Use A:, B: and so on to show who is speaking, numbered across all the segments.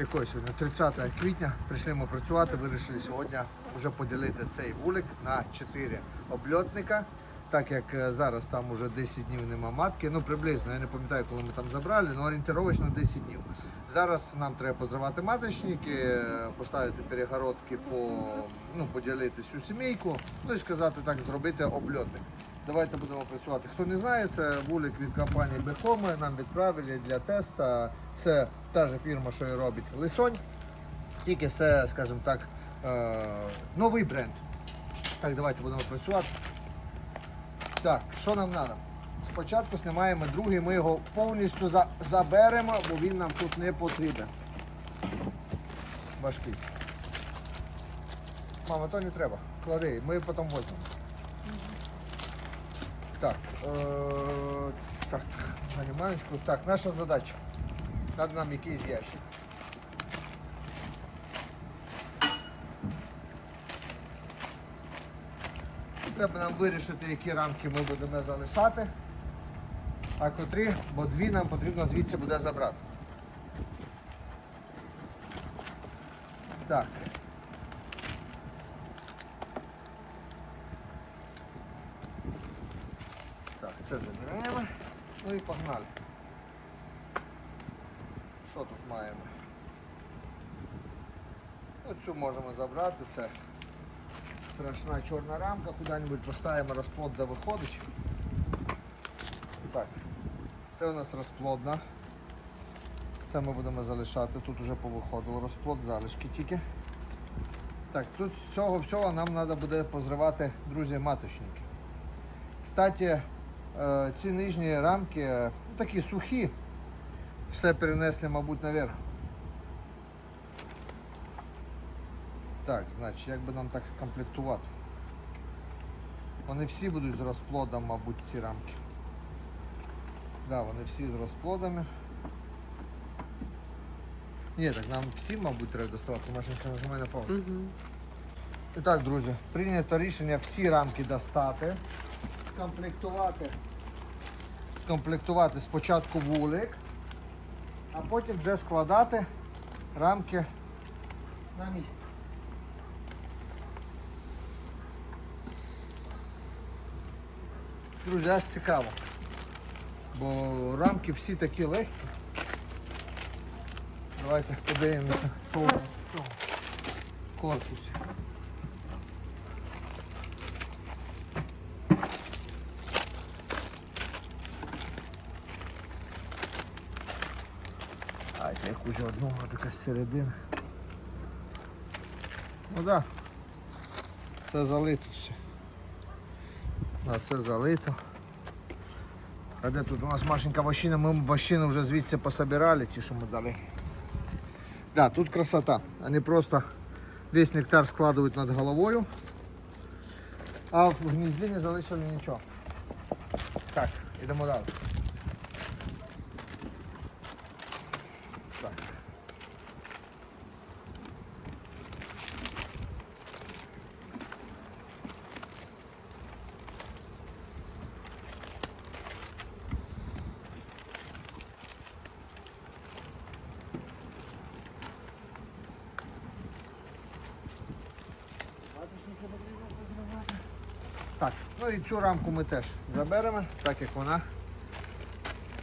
A: якого сьогодні 30 квітня. Прийшли ми працювати, вирішили сьогодні вже поділити цей вулик на 4 обльотника. Так як е, зараз там вже 10 днів нема матки, ну приблизно, я не пам'ятаю, коли ми там забрали, але орієнтировочно 10 днів. Зараз нам треба позривати маточники, е, поставити перегородки, по, ну, поділити всю сімейку, ну і сказати так, зробити обльотник. Давайте будемо працювати. Хто не знає, це вулик від компанії Бехоми. Нам відправили для теста. Це та ж фірма, що і робить Лисонь. Тільки це, скажімо так, е, новий бренд. Так, давайте будемо працювати. Так, що нам треба? Спочатку знімаємо другий, ми його повністю за- заберемо, бо він нам тут не потрібен. Важкий. Мама, то не треба. Клади, ми потім возьмемо. Так, е, так, галіманочку. Так, наша задача. Надо нам якийсь ящик. Треба нам вирішити, які рамки ми будемо залишати, а котрі, бо дві нам потрібно звідси буде забрати. Так. Так, це забираємо. Ну і погнали. Що тут маємо? Оцю можемо забрати, це страшна чорна рамка, куди-небудь поставимо розплод, де виходить. Так, це у нас розплодна. Це ми будемо залишати, тут вже повиходило розплод, залишки тільки. Так, тут з цього всього нам треба буде позривати, друзі, маточники. Кстати, ці нижні рамки е, такі сухі, все перенесли, мабуть, наверх. Так, значить, як би нам так скомплектувати? Вони всі будуть з розплодом, мабуть, ці рамки. Да, вони всі з розплодами. Ні, так нам всі, мабуть, треба доставати. Машинка нажимає на паузу.
B: Угу.
A: І так, друзі, прийнято рішення всі рамки достати, скомплектувати, скомплектувати спочатку вулик, а потім вже складати рамки на місце. Друзі, аж цікаво. Бо рамки всі такі легкі. Давайте подивимося, в цьому корпусі. Це одного така середина. Ну. Да. Це залито все. А це залито. А де тут у нас Машенька вощина? Ми вощину вже звідси пособирали, ті, що ми дали. Да, тут красота. Вони просто весь нектар складують над головою, а в гнізді не залишили нічого. Так, йдемо далі. Так, ну і цю рамку ми теж заберемо, так як вона.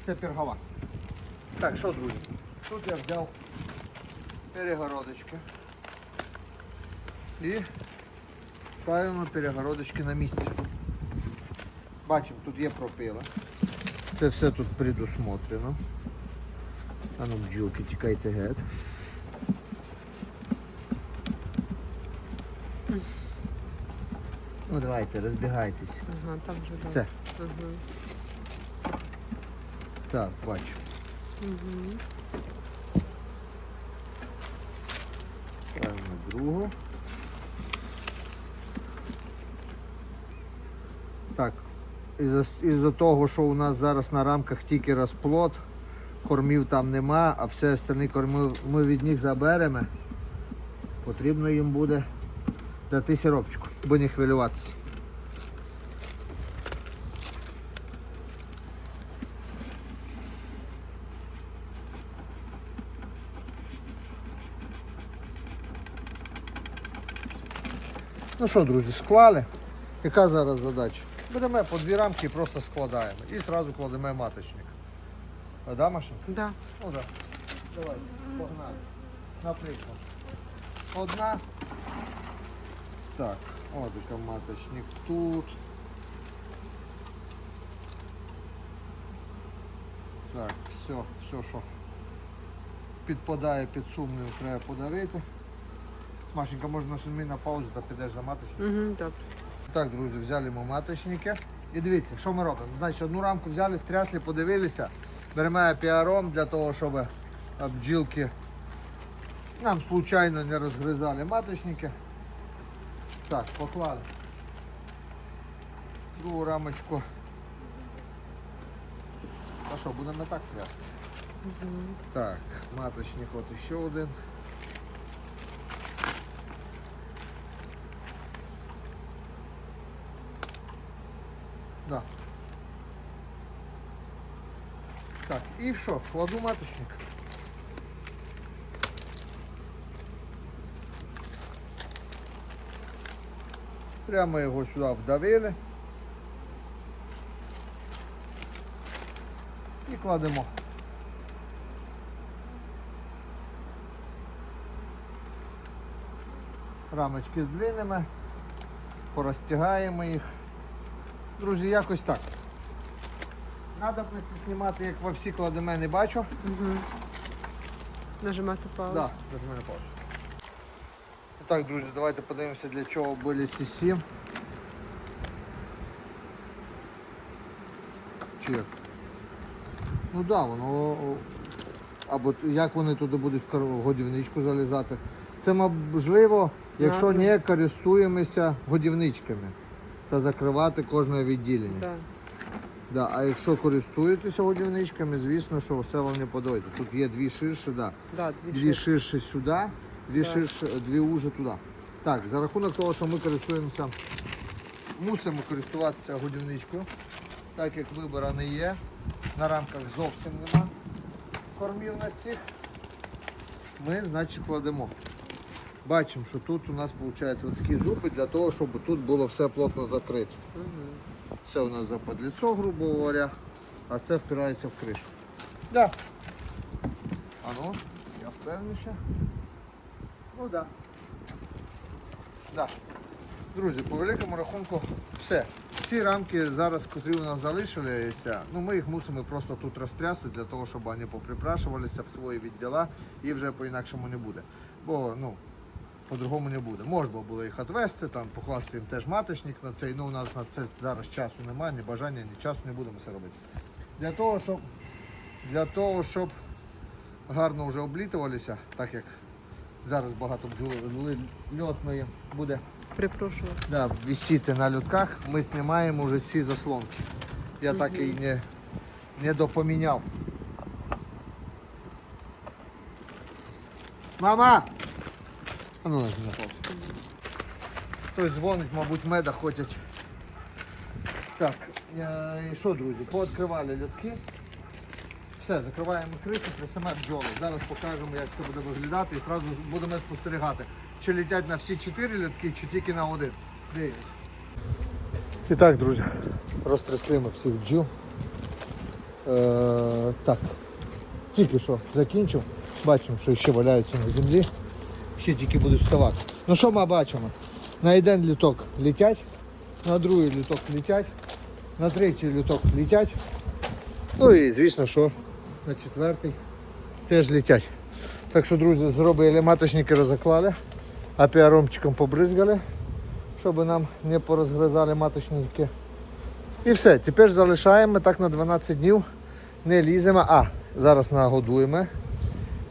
A: Це пергова. Так, що, друзі? Тут я взяв перегородочки. І ставимо перегородочки на місце. Бачимо, тут є пропила. Це все тут предусмотрено. А ну бджілки, тікайте геть. Ну давайте, розбігайтесь.
B: Ага, там вже да.
A: Все.
B: Ага.
A: Так, бачу.
B: Угу.
A: Ставимо другу. Так, із-за із того, що у нас зараз на рамках тільки розплод, кормів там нема, а все остальні корми ми від них заберемо. Потрібно їм буде дати сиропчику, аби не хвилюватися. Ну що, друзі, склали. Яка зараз задача? Беремо по дві рамки і просто складаємо. І одразу кладемо маточник. А, да, Маша?
B: Да.
A: Ну, да. Давай, погнали. Наприклад. Одна. Так, маточник тут. Так, все, все, що підпадає під сумнів, треба подавити. Машенька, можна нажми на паузу та підеш за маточник.
B: Угу, добре.
A: Так, друзі, взяли ми маточники. І дивіться, що ми робимо. Значить, одну рамку взяли, стрясли, подивилися. Беремо піаром для того, щоб е, бджілки нам случайно не розгризали маточники. Так, поклали. Другу рамочку. А що, будемо так трясти? Так, маточник от ще один. Да. Так, і що? Кладу маточник. Прямо його сюди вдавили. І кладемо. Рамочки здвинемо, порозтягаємо їх. Друзі, якось так. Надобності знімати, як во всі кладемо, не бачу.
B: Угу. Нажимати паузу.
A: Да, мене паузу. Так, друзі, давайте подивимося, для чого були CC. Чи як? Ну так, да, воно. Або як вони туди будуть в годівничку залізати. Це можливо, якщо
B: Ладно.
A: не користуємося годівничками та закривати кожне відділення.
B: Да.
A: Да, а якщо користуєтеся годівничками, звісно, що все вам не подойде. Тут є дві ширші, да.
B: Да, дві
A: Дві
B: ширші
A: сюди, дві
B: Так.
A: ширші, дві уже туди. Так, за рахунок того, що ми користуємося, мусимо користуватися годівничкою, так як вибора не є. На рамках зовсім нема кормів на цих. Ми, значить, кладемо. Бачимо, що тут у нас виходить такі зуби для того, щоб тут було все плотно закрито.
B: Угу.
A: Це у нас западліцо, грубо говоря, а це впирається в кришу. Да. А ну, я впевненіше. Ну да. Да. Друзі, по великому рахунку все. Ці рамки зараз, котрі у нас залишилися, ну ми їх мусимо просто тут розтрясти для того, щоб вони поприпрашувалися в свої відділа і вже по-інакшому не буде. Бо ну, по-другому не буде. Можна було їх відвести, там, покласти їм теж маточник на цей, ну у нас на це зараз часу немає, ні бажання, ні часу не будемо це робити. Для того, щоб, для того, щоб гарно вже облітувалися, так як зараз багато бджоли льотної буде
B: Припрошую.
A: да, висіти на льотках, ми знімаємо вже ці заслонки. Я так і не, не допоміняв. Мама! А ну нажми на. Хтось дзвонить, мабуть, меда хочуть. Так, і що, друзі, пооткривали льотки. Все, закриваємо кришу, трясемо бджоли. Зараз покажемо, як це буде виглядати і одразу будемо спостерігати, чи летять на всі чотири льотки, чи тільки на один. Дивіться. І так, друзі, розтрясли ми всіх бджіл. Е, так, тільки що закінчив. Бачимо, що ще валяються на землі. Ще тільки будуть вставати. Ну що ми бачимо? На один літок летять, на другий літок летять, на третій літок летять. Ну і звісно, що на четвертий теж летять. Так що, друзі, зробили маточники розоклали, а піаромчиком побризгали, щоб нам не порозгризали маточники. І все, тепер залишаємо так на 12 днів, не ліземо, а зараз нагодуємо.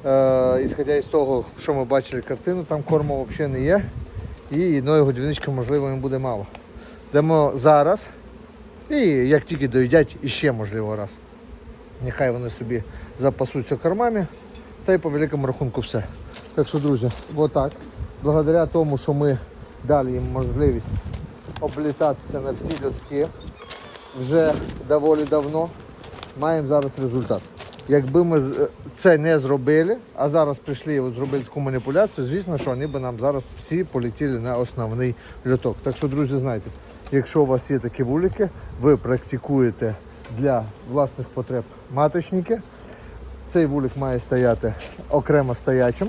A: Е, ісходя із того, що ми бачили картину, там корму взагалі не є. І одної годівнички, можливо, їм буде мало. Дамо зараз. І як тільки доїдять, іще можливо раз. Нехай вони собі запасуться кормами. Та й по великому рахунку все. Так що, друзі, отак. Благодаря тому, що ми дали їм можливість облітатися на всі льотки вже доволі давно, маємо зараз результат. Якби ми це не зробили, а зараз прийшли і зробили таку маніпуляцію, звісно, що вони б нам зараз всі полетіли на основний льоток. Так що, друзі, знайте, якщо у вас є такі вулики, ви практикуєте для власних потреб маточники. Цей вулик має стояти окремо стоячим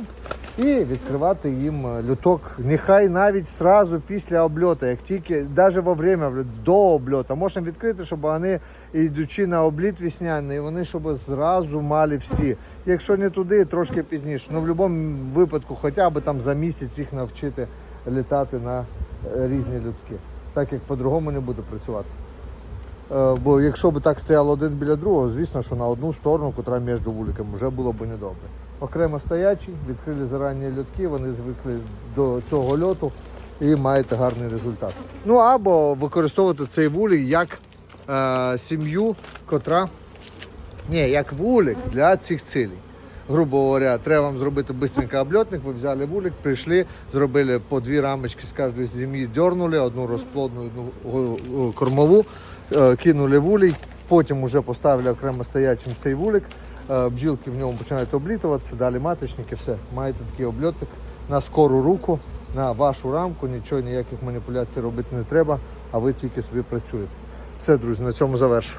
A: і відкривати їм е, люток. Нехай навіть сразу після обльоту, як тільки, навіть во время до обльоту, можна відкрити, щоб вони, йдучи на обліт весняний, вони щоб зразу мали всі. Якщо не туди, трошки пізніше. Ну в будь-якому випадку, хоча б там за місяць їх навчити літати на е, різні лютки. Так як по-другому не буде працювати. Е, Бо якщо б так стояло один біля другого, звісно, що на одну сторону, котра між вуликами, вже було б недобре. Окремо стоячі, відкрили зарані льотки, вони звикли до цього льоту і маєте гарний результат. Ну або використовувати цей вулик як е, сім'ю, котра ні, як вулик для цих цілей. Грубо говоря, треба вам зробити быстренько обльотник, ви взяли вулик, прийшли, зробили по дві рамочки з кожної сім'ї, дернули, одну розплодну, одну кормову, е, кинули вулей, потім вже поставили окремо стоячим цей вулик, е, бджілки в ньому починають облітуватися, далі маточники, все. Маєте такий обльотник на скору руку, на вашу рамку, нічого, ніяких маніпуляцій робити не треба, а ви тільки собі працюєте. Все, друзі, на цьому завершу.